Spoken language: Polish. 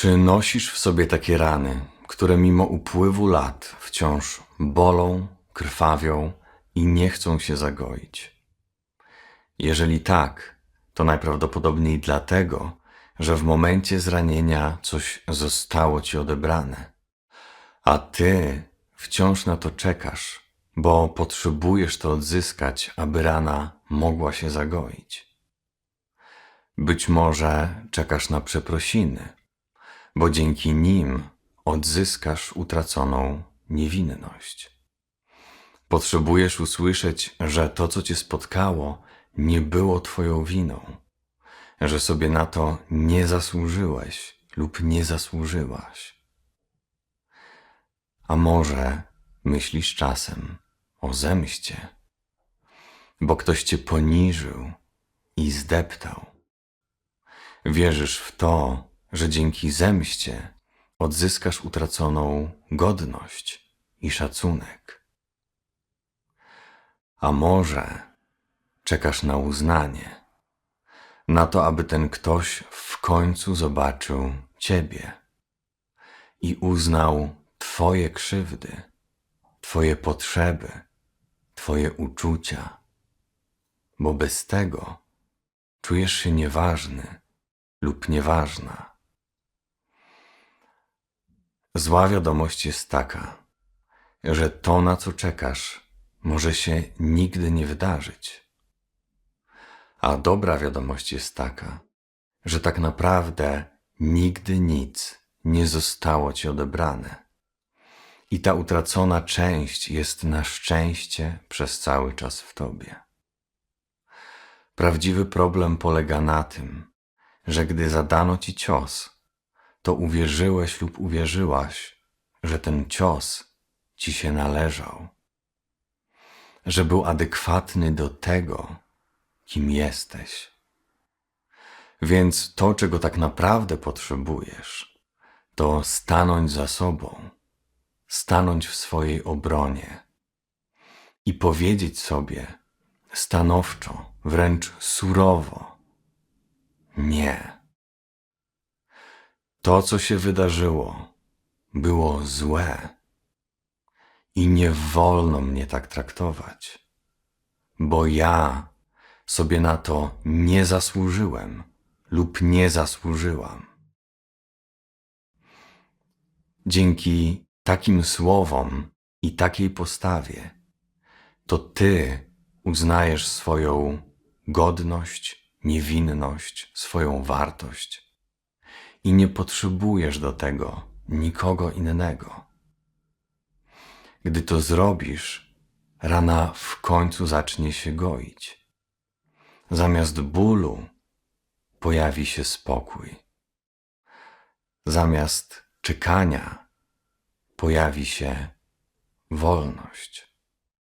Czy nosisz w sobie takie rany, które mimo upływu lat wciąż bolą, krwawią i nie chcą się zagoić? Jeżeli tak, to najprawdopodobniej dlatego, że w momencie zranienia coś zostało ci odebrane, a ty wciąż na to czekasz, bo potrzebujesz to odzyskać, aby rana mogła się zagoić. Być może czekasz na przeprosiny, bo dzięki nim odzyskasz utraconą niewinność. Potrzebujesz usłyszeć, że to, co cię spotkało, nie było twoją winą, że sobie na to nie zasłużyłeś lub nie zasłużyłaś. A może myślisz czasem o zemście, bo ktoś cię poniżył i zdeptał. Wierzysz w to, że dzięki zemście odzyskasz utraconą godność i szacunek. A może czekasz na uznanie, na to, aby ten ktoś w końcu zobaczył ciebie i uznał twoje krzywdy, twoje potrzeby, twoje uczucia, bo bez tego czujesz się nieważny lub nieważna. Zła wiadomość jest taka, że to, na co czekasz, może się nigdy nie wydarzyć. A dobra wiadomość jest taka, że tak naprawdę nigdy nic nie zostało ci odebrane. I ta utracona część jest na szczęście przez cały czas w tobie. Prawdziwy problem polega na tym, że gdy zadano ci cios, to uwierzyłeś lub uwierzyłaś, że ten cios ci się należał, że był adekwatny do tego, kim jesteś. Więc to, czego tak naprawdę potrzebujesz, to stanąć za sobą, stanąć w swojej obronie i powiedzieć sobie stanowczo, wręcz surowo: Nie. To, co się wydarzyło, było złe i nie wolno mnie tak traktować, bo ja sobie na to nie zasłużyłem lub nie zasłużyłam. Dzięki takim słowom i takiej postawie, to ty uznajesz swoją godność, niewinność, swoją wartość i nie potrzebujesz do tego nikogo innego. Gdy to zrobisz, rana w końcu zacznie się goić. Zamiast bólu pojawi się spokój. Zamiast czekania pojawi się wolność.